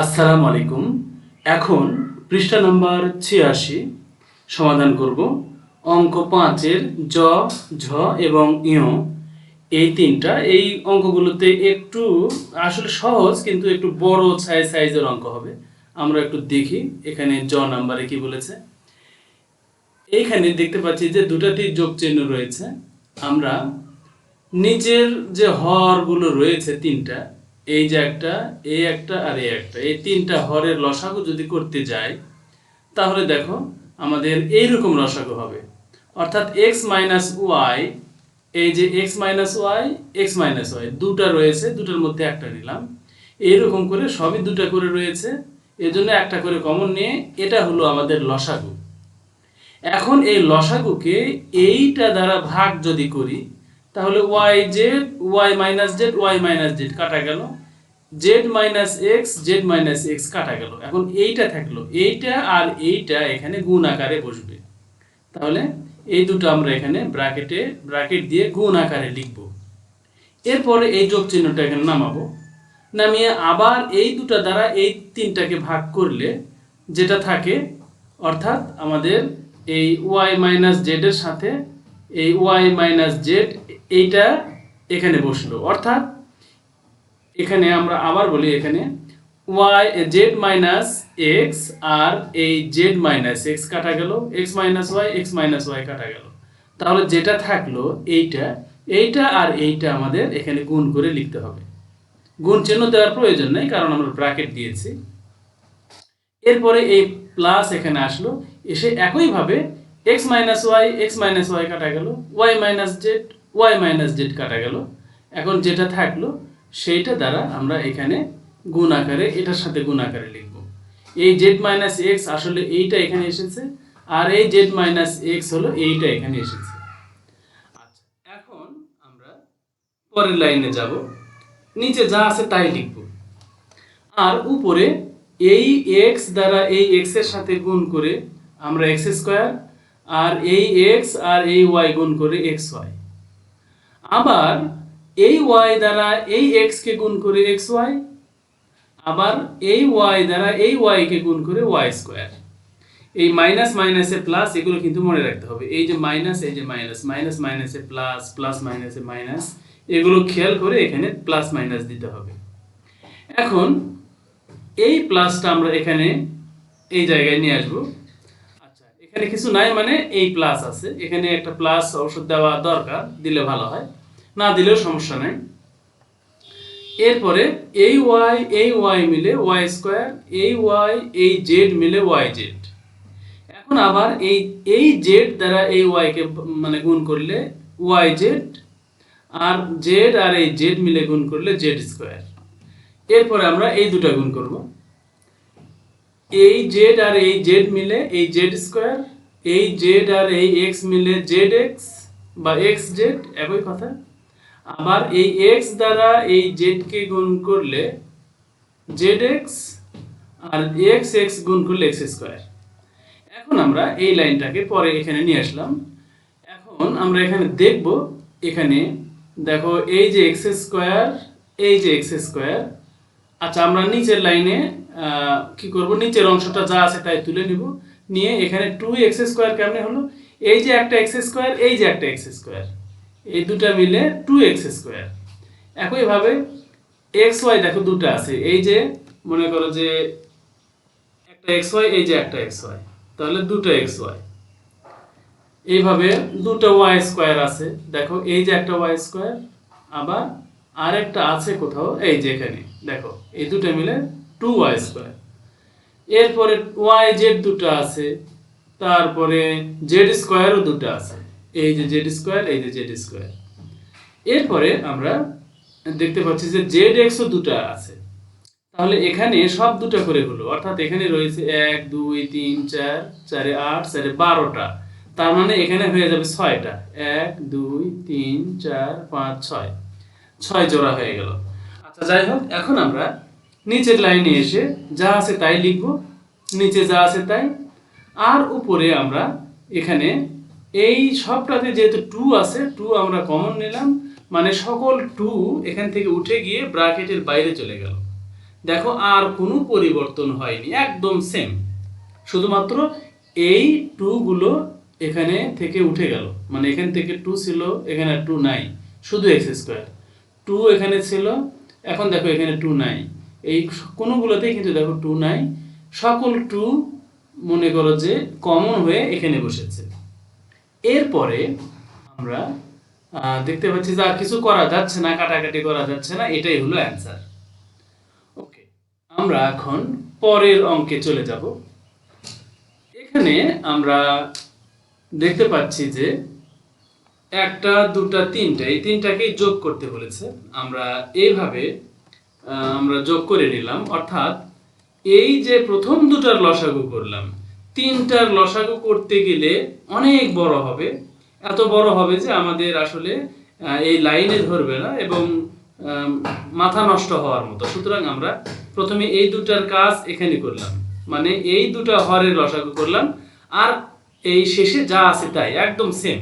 আসসালামু আলাইকুম। এখন পৃষ্ঠা নাম্বার ছিয়াশি, সমাধান করব। অঙ্ক পাঁচের জ, ঝ এবং ইয়। এই তিনটা, এই অঙ্কগুলোতে একটু, আসলে সহজ, কিন্তু একটু বড় সাইজ সাইজের অঙ্ক হবে। আমরা একটু দেখি, এখানে জ নাম্বারে কি বলেছে। এইখানে দেখতে পাচ্ছি যে দুটাতেই যোগ চিহ্ন রয়েছে। আমরা নিচের যে হরগুলো রয়েছে তিনটা এই যে একটা, এই একটা আর এই একটা, এই তিনটা হরের লসাগু যদি করতে যাই, তাহলে দেখো আমাদের এইরকম লসাগু হবে। অর্থাৎ এক্স মাইনাস ওয়াই এই যে X minus Y X minus Y দুটা রয়েছে, দুটার মধ্যে একটা নিলাম। এইরকম করে সবই দুটা করে রয়েছে, এজন্য একটা করে কমন নিয়ে এটা হলো আমাদের লসাগু। এখন এই লসাগুকে এইটা দ্বারা ভাগ যদি করি, তাহলে Y Z Y minus Z Y minus Z কাটা গেল। Z minus X Z minus X কাটা গেল। এখন এইটা থাকল। এইটা আর এইটা এখানে গুণ আকারে বসবে। তাহলে এই দুটো আমরা এখানে ব্র্যাকেটে, ব্র্যাকেট দিয়ে গুণ আকারে লিখব। এরপরে এই যোগ চিহ্নটা এখানে নামাবো। নামিয়ে আবার এই দুটো দ্বারা এই তিনটাকে ভাগ করলে যেটা থাকে, অর্থাৎ আমাদের এই ওয়াই মাইনাস জেডের সাথে এই ওয়াই মাইনাস জেড এইটা এখানে বসল। অর্থাৎ এখানে আমরা আবার বলি এখানে ওয়াই জেড মাইনাস এক্স আর এই জেড মাইনাস এক্স কাটা গেল X minus Y X minus Y কাটা গেল। তাহলে যেটা থাকল এইটা এইটা আর এইটা আমাদের এখানে গুণ করে লিখতে হবে। গুণ চিহ্ন দেওয়ার প্রয়োজন নেই, কারণ আমরা ব্র্যাকেট দিয়েছি। এরপরে এই প্লাস এখানে আসলো, এসে একইভাবে X minus Y X minus Y কাটা গেল Y minus Z Y minus Z কাটা গেল। এখন যেটা থাকল সেইটা দ্বারা আমরা এখানে গুণ আকারে, এটার সাথে গুণ আকারে লিখব। এই জেড মাইনাস এক্স আসলে এইটা এখানে এসেছে, আর এই জেড মাইনাস এক্স হলো এইটা এখানে এসেছে। আচ্ছা এখন আমরা পরের লাইনে যাব। নিচে যা আছে তাই লিখব। আর উপরে এই এক্স দ্বারা এই এক্সের সাথে গুণ করে আমরা এক্স স্কোয়ার আর এই এক্স আর এই ওয়াই গুণ করে এক্স ওয়াই আবার এই ওয়াই দ্বারা এই এক্স কে গুণ করে এক্স ওয়াই আবার এই ওয়াই দ্বারা এই ওয়াই কে গুণ করে ওয়াই স্কোয়ার এই মাইনাস মাইনাসে প্লাস এগুলো কিন্তু মনে রাখতে হবে। এই যে মাইনাস এই যে মাইনাস মাইনাস মাইনাসে প্লাস প্লাস মাইনাসে মাইনাস এগুলো খেয়াল করে এখানে প্লাস মাইনাস দিতে হবে। এখন এই প্লাসটা আমরা এখানে এই জায়গায় নিয়ে আসব। আচ্ছা এখানে কিছু নাই মানে এই প্লাস আছে। এখানে একটা প্লাস ওষুধ দেওয়া দরকার, দিলে ভালো হয়। না দিলেও সমস্যা নাই। এরপরে এই ওয়াই এই ওয়াই মিলে ওয়াই স্কোয়ার, এই ওয়াই, এই জেড মিলে ওয়াই জেড। এখন আবার এই এই জেড দ্বারা এই ওয়াইকে মানে গুণ করলে ওয়াই জেড, আর জেড আর এই জেড মিলে গুণ করলে জেড স্কোয়ার। এরপরে আমরা এই দুটা গুণ করব। এই জেড আর এই জেড মিলে এই জেড স্কোয়ার, এই জেড আর এই এক্স মিলে জেড এক্স বা এক্স জেড, একই কথা। আবার এই এক্স দ্বারা এই জেডকে গুণ করলে জেড এক্স আর এক্স এক্স গুণ করলে এক্স স্কোয়ার এখন আমরা এই লাইনটাকে পরে এখানে নিয়ে আসলাম। এখন আমরা এখানে দেখব, এখানে দেখো এই যে এক্স স্কোয়ার এই যে এক্স স্কোয়ার আচ্ছা আমরা নিচের লাইনে কি করব? নিচের অংশটা যা আছে তাই তুলে নিব। নিয়ে এখানে টু এক্স স্কোয়ার কেমনে হলো? এই যে একটা এক্স স্কোয়ার এই যে একটা এক্স স্কোয়ার এই দুটা মিলে টু এক্স স্কোয়ার একইভাবে এক্স ওয়াই দেখো দুটো আছে, এই যে মনে করো যে একটা এক্স ওয়াই এই যে একটা এক্স ওয়াই তাহলে দুটো এক্স ওয়াই এইভাবে দুটো ওয়াই স্কোয়ার আছে, দেখো এই যে একটা ওয়াই স্কোয়ার আবার আরেকটা আছে কোথাও, এই যে এখানে, দেখো, এই দুটো মিলে টু ওয়াই স্কোয়ার এরপরে ওয়াই জেড দুটো আছে, তারপরে জেড স্কোয়ারও দুটো আছে। এই যে জেড স্কোয়ার এই যে জেড স্কোয়ার এরপরে আমরা দেখতে পাচ্ছি যে জেড এক্সও দুটো আছে। তাহলে এখানে সব দুটো করে হলো। অর্থাৎ এখানে রয়েছে এক, দুই, তিন, চার, চারে আট, চারে বারোটা। তার মানে এখানে হয়ে যাবে ছয়টা। এক, দুই, তিন, চার, পাঁচ, ছয়। ছয় জোড়া হয়ে গেল। আচ্ছা যাই হোক, এখন আমরা নিচের লাইনে এসে যা আছে তাই লিখব। নিচে যা আছে তাই। আর উপরে আমরা এখানে এই সবটাতে যেহেতু টু আছে টু আমরা কমন নিলাম মানে সকল টু এখান থেকে উঠে গিয়ে ব্রাকেটের বাইরে চলে গেল। দেখো, আর কোনো পরিবর্তন হয়নি, একদম সেম শুধুমাত্র এই টুগুলো এখানে থেকে উঠে গেল। মানে এখান থেকে টু ছিল, এখানে টু নাই, শুধু এক্স স্কোয়ার টু এখানে ছিল, এখন দেখো এখানে টু নাই। এই কোনোগুলোতেই কিন্তু দেখো টু নাই। সকল টু মনে করো যে কমন হয়ে এখানে বসেছে। এরপরে আমরা দেখতে পাচ্ছি যে আর কিছু করা যাচ্ছে না, কাটাকাটি করা যাচ্ছে না, এটাই হলো অ্যান্সার ওকে আমরা এখন পরের অঙ্কে চলে যাব। এখানে আমরা দেখতে পাচ্ছি যে একটা, দুটা, তিনটা, এই তিনটাকেই যোগ করতে বলেছে। আমরা এইভাবে আমরা যোগ করে নিলাম। অর্থাৎ এই যে প্রথম দুটার লসাগু করলাম তিনটার লসাগু করতে গেলে অনেক বড় হবে। এত বড় হবে যে আমাদের আসলে এই লাইনে ধরবে না এবং মাথা নষ্ট হওয়ার মতো। সুতরাং আমরা প্রথমে এই দুটার কাজ এখানে করলাম। মানে এই দুটা হরের লসাগু করলাম। আর এই শেষে যা আছে তাই, একদম সেম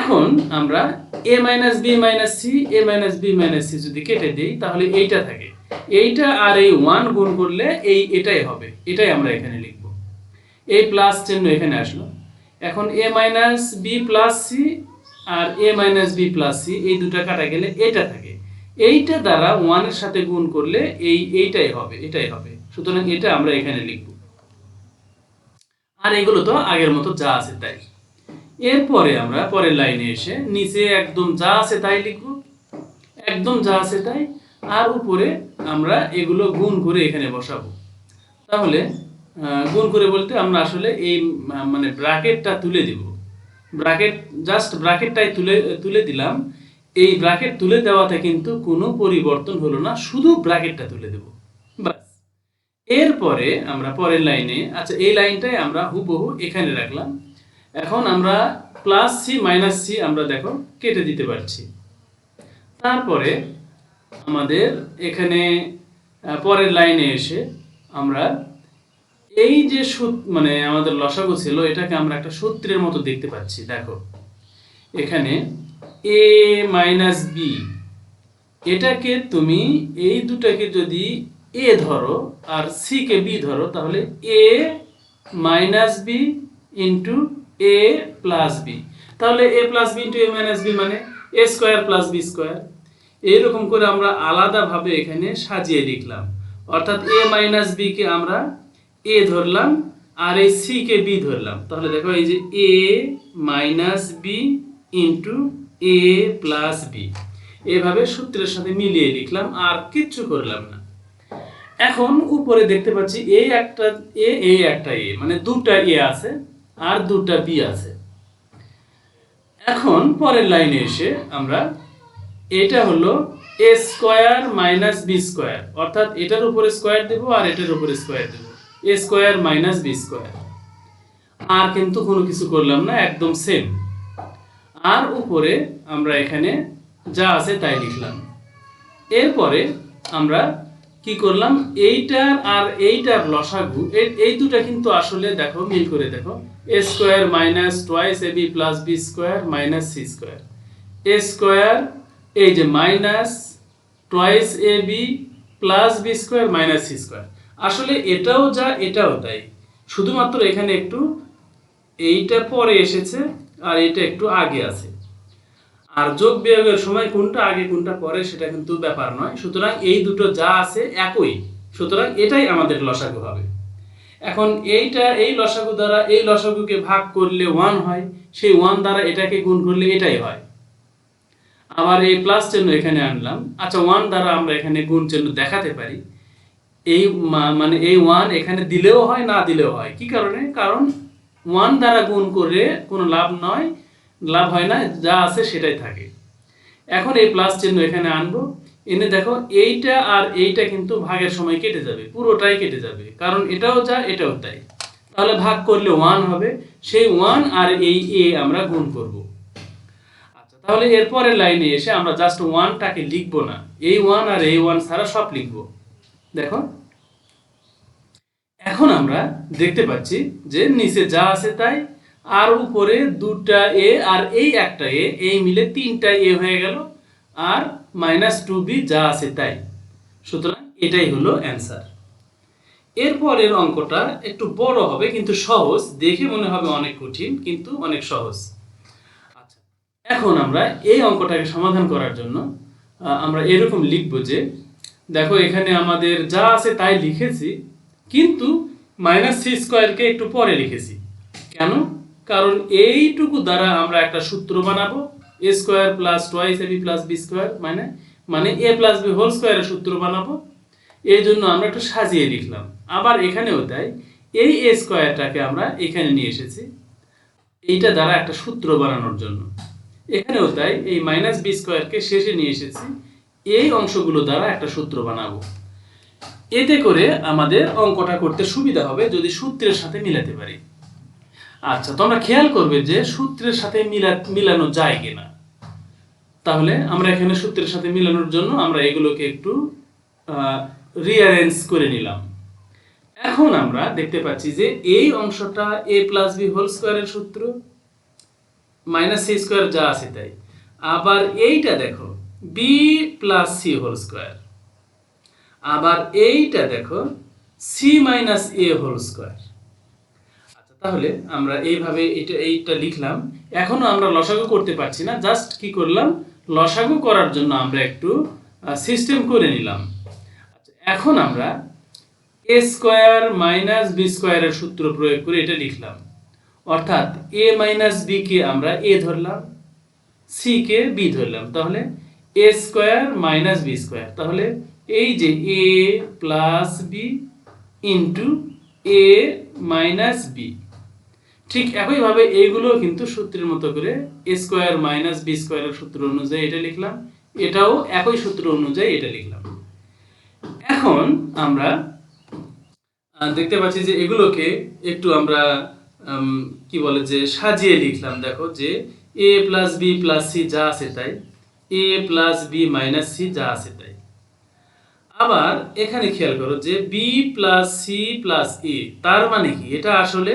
এখন আমরা A minus B minus C A minus B minus C যদি কেটে দিই, তাহলে এইটা থাকে। এইটা আর এই ওয়ান গুণ করলে এই এটাই হবে। এটাই আমরা এখানে লিখব। এই প্লাস চিহ্ন এখানে আসলো। এখন A minus B plus C R A minus B plus C এই দুটা কাটা গেলে এটা থাকে। এইটা দ্বারা ওয়ানের সাথে গুণ করলে এই এইটাই হবে, এটাই হবে। সুতরাং এটা আমরা এখানে লিখব। আর এগুলো তো আগের মতো যা আছে তাই। এরপরে আমরা পরের লাইনে এসে নিচে একদম যা আছে তাই লিখব। একদম যা আছে তাই। আর উপরে আমরা এগুলো গুণ করে এখানে বসাবো। তাহলে গুণ করে বলতে আমরা আসলে এই মানে ব্র্যাকেটটা তুলে দিব। ব্র্যাকেট জাস্ট ব্র্যাকেটটাই তুলে তুলে দিলাম। এই ব্র্যাকেট তুলে দেওয়াতে কিন্তু কোনো পরিবর্তন হলো না, শুধু ব্র্যাকেটটা তুলে দেব। বাস এরপরে আমরা পরের লাইনে আচ্ছা এই লাইনটাই আমরা হুবহু এখানে রাখলাম। এখন আমরা প্লাস সি মাইনাস সি আমরা দেখো কেটে দিতে পারছি। তারপরে আমাদের এখানে পরের লাইনে এসে আমরা এই যে মানে আমাদের লসাগু ছিল, এটাকে আমরা একটা সূত্রের মতো দেখতে পাচ্ছি, দেখো। এখানে এ মাইনাস বি এটাকে তুমি এই দুটাকে যদি এ ধরো আর সি কে বি ধরো, তাহলে A minus B into A plus B তাহলে A plus B into A minus B মানে A square plus B square এইরকম করে আমরা আলাদাভাবে এখানে সাজিয়ে লিখলাম। অর্থাৎ এ মাইনাস বি কে আমরা এ ধরলাম, আর এই সি কে বি ধরলাম। তাহলে দেখো এই যে A minus B into A plus B এভাবে সূত্রের সাথে মিলিয়ে লিখলাম, আর কিচ্ছু করলাম না। এখন উপরে দেখতে পাচ্ছি এই একটা এ এই একটা এ মানে দুটা এ আছে, আর দুটা বি আছে। এখন পরের লাইনে এসে আমরা, এটা হলো A square minus B square অর্থাৎ এটার উপরে স্কোয়ার দেবো, আর এটার উপরে স্কোয়ার দেবো। A square minus B square আর কিন্তু কোনো কিছু করলাম না, একদম সেম আর উপরে আমরা এখানে যা আছে তাই লিখলাম। এরপরে আমরা কি করলাম, এইটার আর এইটার লসাগু, এই- দুটা কিন্তু আসলে দেখো, মিল করে দেখো। A square minus twice A B plus B square minus C square A square এই যে minus twice A B plus B square minus C square আসলে এটাও যা, এটাও তাই। শুধুমাত্র এখানে একটু এইটা পরে এসেছে আর এটা একটু আগে আছে। আর যোগ বিয়োগের সময় কোনটা আগে, কোনটা পরে সেটা কিন্তু ব্যাপার নয়। সুতরাং এই দুটো যা আছে একই। সুতরাং এটাই আমাদের লসাগু হবে। এখন এইটা, এই লসাগু দ্বারা এই লসাগুকে ভাগ করলে ওয়ান হয়, সেই ওয়ান দ্বারা এটাকে গুণ করলে এটাই হয়। আবার এই প্লাস চিহ্ন এখানে আনলাম। আচ্ছা ওয়ান দ্বারা আমরা এখানে গুণ চিহ্ন দেখাতে পারি। এই মানে এই ওয়ান এখানে দিলেও হয়, না দিলেও হয়। কি কারণে? কারণ ওয়ান দ্বারা গুণ করে কোনো লাভ নয়, লাভ হয় না, যা আছে সেটাই থাকে। এখন এই প্লাস চিহ্ন এখানে আনব। এনে দেখো, এইটা আর এইটা কিন্তু ভাগের সময় কেটে যাবে, পুরোটাই কেটে যাবে। কারণ এটাও যা, এটাও তাই। তাহলে ভাগ করলে ওয়ান হবে, সেই ওয়ান আর এই এ আমরা গুণ করব। আচ্ছা তাহলে এরপরের লাইনে এসে আমরা জাস্ট ওয়ানটাকে লিখব না। এই ওয়ান আর এই ওয়ান ছাড়া সব লিখব। দেখো। এখন আমরা দেখতে পাচ্ছি যে নিচে যা আছে তাই, আর উপরে দুটা এ আর এই একটা এ, এই মিলে তিনটা এ হয়ে গেল, আর মাইনাস টু বি যা আছে তাই। সুতরাং এটাই হলো অ্যান্সার এরপরের অঙ্কটা একটু বড় হবে, কিন্তু সহজ, দেখে মনে হবে অনেক কঠিন, কিন্তু অনেক সহজ। আচ্ছা এখন আমরা এই অঙ্কটাকে সমাধান করার জন্য আমরা এরকম লিখব যে দেখো এখানে আমাদের যা আছে তাই লিখেছি কিন্তু মাইনাস সি স্কোয়ারকে একটু পরে লিখেছি। কেন? কারণ এইটুকু দ্বারা আমরা একটা সূত্র বানাবো A square plus twice AB plus B square মানে মানে এ প্লাস বি হোল স্কোয়ারের সূত্র বানাবো। এই জন্য আমরা একটু সাজিয়ে লিখলাম। আবার এখানেও তাই এই এ স্কোয়ারটাকে আমরা এখানে নিয়ে এসেছি এইটা দ্বারা একটা সূত্র বানানোর জন্য। এখানেও তাই এই মাইনাস বি স্কোয়ারকে শেষে নিয়ে এসেছি এই অংশগুলো দ্বারা একটা সূত্র বানাবো। এতে করে আমাদের অঙ্কটা করতে সুবিধা হবে যদি সূত্রের সাথে মিলাতে পারি। আচ্ছা তোমরা খেয়াল করবে যে সূত্রের সাথে মিলা মিলানো যায় কিনা। তাহলে আমরা এখানে সূত্রের সাথে মিলানোর জন্য আমরা এগুলোকে একটু রিয়ারেঞ্জ করে নিলাম। এখন আমরা দেখতে পাচ্ছি যে এই অংশটা এ প্লাস বি হোল স্কোয়ারের সূত্র মাইনাস সি স্কোয়ার যা আছে তাই। আবার এইটা দেখো B plus C whole square আবার এইটা দেখো C minus A whole square আচ্ছা তাহলে আমরা এইভাবে এটা এইটা লিখলাম। এখনও আমরা লসাগু করতে পারছি না, জাস্ট কি করলাম, লসাগু করার জন্য আমরা একটু সিস্টেম করে নিলাম। আচ্ছা এখন আমরা এ স্কোয়ার মাইনাস বি স্কোয়ারের সূত্র প্রয়োগ করে এটা লিখলাম। অর্থাৎ এ মাইনাস বি কে আমরা এ ধরলাম সি কে বি ধরলাম। তাহলে A square minus B square তাহলে এই যে A plus B into A minus B ঠিক একইভাবে এইগুলো কিন্তু সূত্রের মতো করে এ স্কোয়ার মাইনাস বি স্কোয়ারের সূত্র অনুযায়ী এটা লিখলাম। এটাও একই সূত্র অনুযায়ী এটা লিখলাম। এখন আমরা দেখতে পাচ্ছি যে এগুলোকে একটু আমরা কি বলে যে সাজিয়ে লিখলাম। দেখো যে A plus B plus C যা আছে তাই। A plus B minus C যা আছে তাই। আবার এখানে খেয়াল করো যে B plus C plus A তার মানে কি? এটা আসলে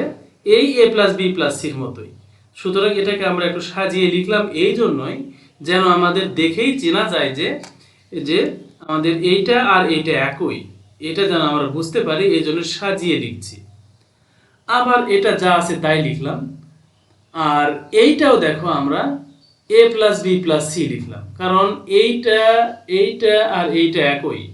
এই এ প্লাস বি প্লাস সির মতোই। সুতরাং এটাকে আমরা একটু সাজিয়ে লিখলাম এই জন্যই যেন আমাদের দেখেই চেনা যায় যে যে আমাদের এইটা আর এইটা একই। এটা যেন আমরা বুঝতে পারি, এই জন্য সাজিয়ে লিখছি। আবার এটা যা আছে তাই লিখলাম। আর এইটাও দেখো আমরা A plus B plus C লিখলাম। কারণ এইটা এইটা আর এইটা একই।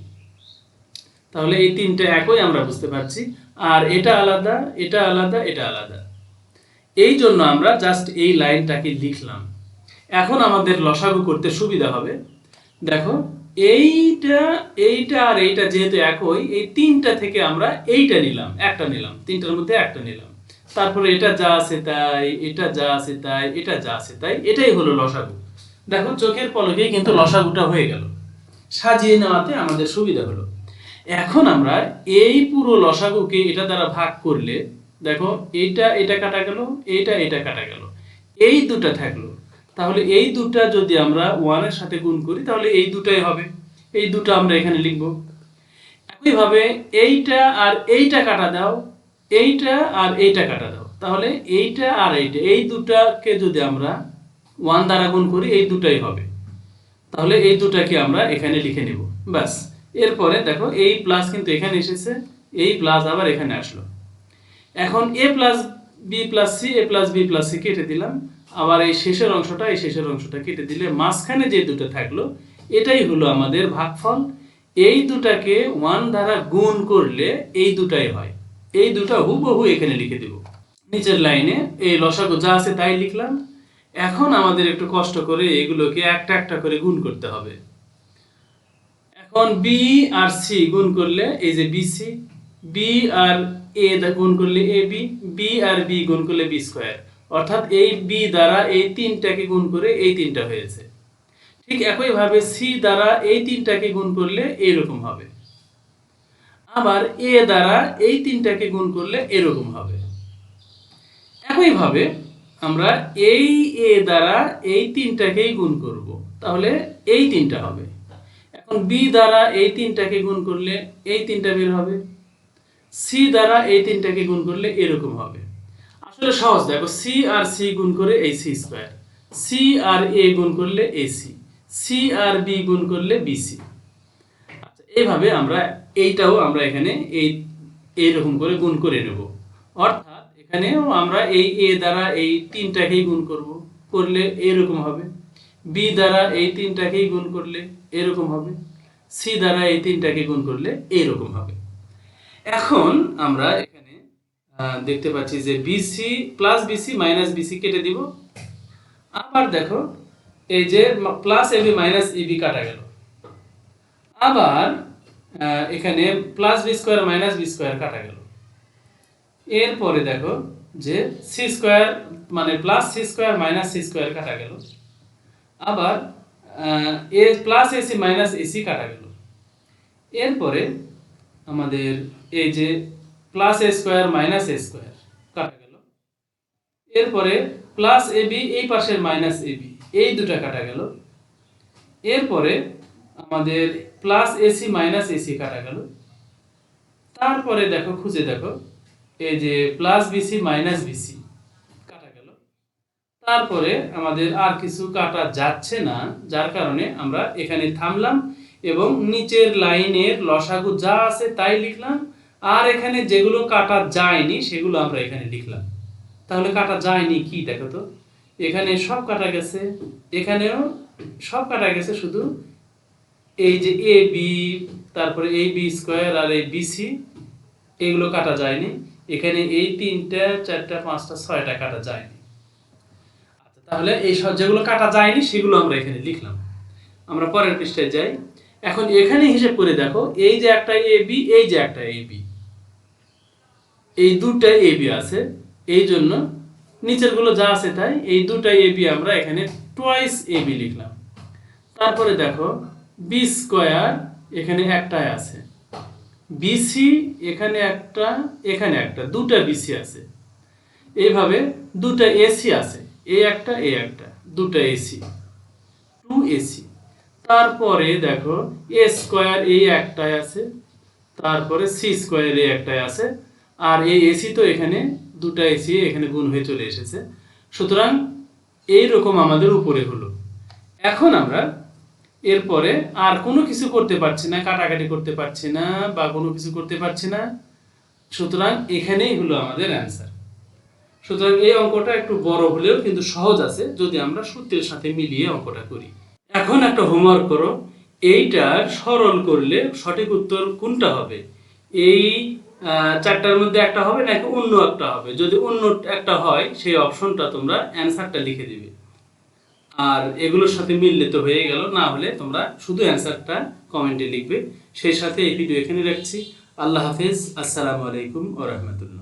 তাহলে এই তিনটা একই আমরা বুঝতে পারছি। আর এটা আলাদা এটা আলাদা এটা আলাদা। এই জন্য আমরা জাস্ট এই লাইনটাকে লিখলাম। এখন আমাদের লসাগু করতে সুবিধা হবে। দেখো, এইটা এইটা আর এইটা যেহেতু একই, এই তিনটা থেকে আমরা এইটা নিলাম, একটা নিলাম, তিনটার মধ্যে একটা নিলাম। তারপরে এটা যা আছে তাই, এটা যা আছে তাই, এটা যা আছে তাই, এটাই হলো লসাগু। দেখো, চোখের পলকেই কিন্তু লসাগুটা হয়ে গেল। সাজিয়ে নেওয়াতে আমাদের সুবিধা হলো। এখন আমরা এই পুরো লসাগুকে এটা দ্বারা ভাগ করলে, দেখো, এইটা, এটা কাটা গেল, এইটা, এটা কাটা গেল। এই দুটা থাকল। তাহলে এই দুটা যদি আমরা ওয়ানের সাথে গুণ করি, তাহলে এই দুটাই হবে। এই দুটো আমরা এখানে লিখব। একইভাবে এইটা আর এইটা কাটা দাও এইটা আর এইটা কাটা দাও। তাহলে এইটা আর এইটা, এই দুটাকে যদি আমরা ওয়ান দ্বারা গুণ করি, এই দুটাই হবে। তাহলে এই দুটাকে আমরা এখানে লিখে নেব। ব্যাস। এরপরে দেখো, এই প্লাস কিন্তু এখানে এসেছে, এই প্লাস আবার এখানে আসলো। এখন A plus B plus C A plus B plus C কেটে দিলাম। আবার এই শেষের অংশটা, এই শেষের অংশটা কেটে দিলে মাঝখানে যে দুটো থাকল, এটাই হলো আমাদের ভাগফল। এই দুটাকে ওয়ান দ্বারা গুণ করলে এই দুটাই হয়। এই দুটা হুবহু এখানে লিখে দেব। নিচের লাইনে এই লসাগু যা আছে তাই লিখলাম। এখন আমাদের একটু কষ্ট করে এগুলোকে একটা একটা করে গুণ করতে হবে। এখন বি আর সি গুণ করলে এই যে বিসি বি আর এ গুণ করলে এ বি বি আর বি গুণ করলে বি স্কোয়ার অর্থাৎ এই বি দ্বারা এই তিনটাকে গুণ করে এই তিনটা হয়েছে। ঠিক একইভাবে সি দ্বারা এই তিনটাকে গুণ করলে এইরকম হবে। আবার এ দ্বারা এই তিনটাকে গুণ করলে এরকম হবে। একইভাবে আমরা এই এ দ্বারা এই তিনটাকেই গুণ করব। তাহলে এই তিনটা হবে। এখন বি দ্বারা এই তিনটাকে গুণ করলে এই তিনটা বের হবে। সি দ্বারা এই তিনটাকে গুণ করলে এরকম হবে। আসলে সহজ, দেখো সি আর সি গুণ করে এই সি স্কোয়ার। সি আর এ গুণ করলে এ সি। আর বি গুণ করলে বিসি এইভাবে আমরা এইটাও আমরা এখানে এই, এইরকম করে গুণ করে নেব। অর্থাৎ এখানেও আমরা এই এ দ্বারা এই তিনটাকেই গুণ করব। করলে এরকম হবে। বি দ্বারা এই তিনটাকেই গুণ করলে এরকম হবে। সি দ্বারা এই তিনটাকে গুণ করলে এইরকম হবে। এখন আমরা এখানে দেখতে পাচ্ছি যে BC plus BC minus BC কেটে দিব। আবার দেখো, এই যে প্লাস এবি মাইনাস ইবি কাটা গেল। আবার এখানে plus B square minus B square কাটা গেল। এরপরে দেখো যে সি স্কোয়ার মানে plus C square minus C square কাটা গেল। আবার A plus AC minus AC কাটা গেল। এরপরে আমাদের এই যে plus A square minus A square কাটা গেল। এরপরে প্লাস এ বি এই পাশের মাইনাস এ বি এই দুটা কাটা গেল। এরপরে আমাদের প্লাস এসি মাইনাস এসি কাটা গেল। তারপরে দেখো, খুঁজে দেখো, এই যে প্লাস বিসি মাইনাস বিসি কাটা গেল। তারপরে আমাদের আর কিছু কাটা যাচ্ছে না, যার কারণে আমরা এখানে থামলাম এবং নিচের লাইনের লসাগু যা আছে তাই লিখলাম, আর এখানে যেগুলো কাটা যায়নি সেগুলো আমরা এখানে লিখলাম। তাহলে কাটা যায়নি কি দেখো তো? এখানে সব কাটা গেছে, এখানেও সব কাটা গেছে শুধু এই যে এ বি তারপরে এই বি স্কোয়ার আর এই বিসি এগুলো কাটা যায়নি। এখানে এই তিনটা, চারটা, পাঁচটা, ছয়টা কাটা যায়নি। আচ্ছা তাহলে এই যেগুলো কাটা যায়নি, সেগুলো আমরা এখানে লিখলাম। আমরা পরের পৃষ্ঠায় যাই। এখন এখানে হিসেব করে দেখো, এই যে একটা এ বি এই যে একটা এ বি এই দুটা এ বি আছে। এই জন্য নিচেরগুলো যা আছে তাই, এই দুটা এ বি আমরা এখানে টোয়াইস এ বি লিখলাম। তারপরে দেখো বি স্কোয়ার এখানে একটাই আছে। বিসি এখানে একটা এখানে একটা, দুটা বিসি আছে। এইভাবে দুটা এসি আছে এ একটা এ একটা, দুটা এসি টু এসি তারপরে দেখো এ স্কোয়ার এই একটাই আছে, তারপরে সি স্কোয়ার এই একটাই আছে, আর এই এসি তো এখানে, দুটা এসি এখানে গুণ হয়ে চলে এসেছে। সুতরাং এই রকম আমাদের উপরে হলো। এখন আমরা এরপরে আর কোনো কিছু করতে পারছি না, কাটাকাটি করতে পারছি না বা কোনো কিছু করতে পারছি না। সুতরাং এখানেই হলো আমাদের অ্যান্সার সুতরাং এই অঙ্কটা একটু বড় হলেও কিন্তু সহজ আছে যদি আমরা সূত্রের সাথে মিলিয়ে অঙ্কটা করি। এখন একটা হোমওয়ার্ক করো। এইটার সরল করলে সঠিক উত্তর কোনটা হবে? এই চারটার মধ্যে একটা হবে নাকি অন্য একটা হবে? যদি অন্য একটা হয়, সেই অপশনটা তোমরা অ্যান্সারটা লিখে দিবে। আর এগুলোর সাথে মিললে তো হয়ে গেল, না হলে তোমরা শুধু অ্যান্সারটা কমেন্টে লিখবে। সেই সাথে এই ভিডিও এখানে রাখছি। আল্লাহ হাফেজ। আসসালামু আলাইকুম ও রহমতুল্লাহ।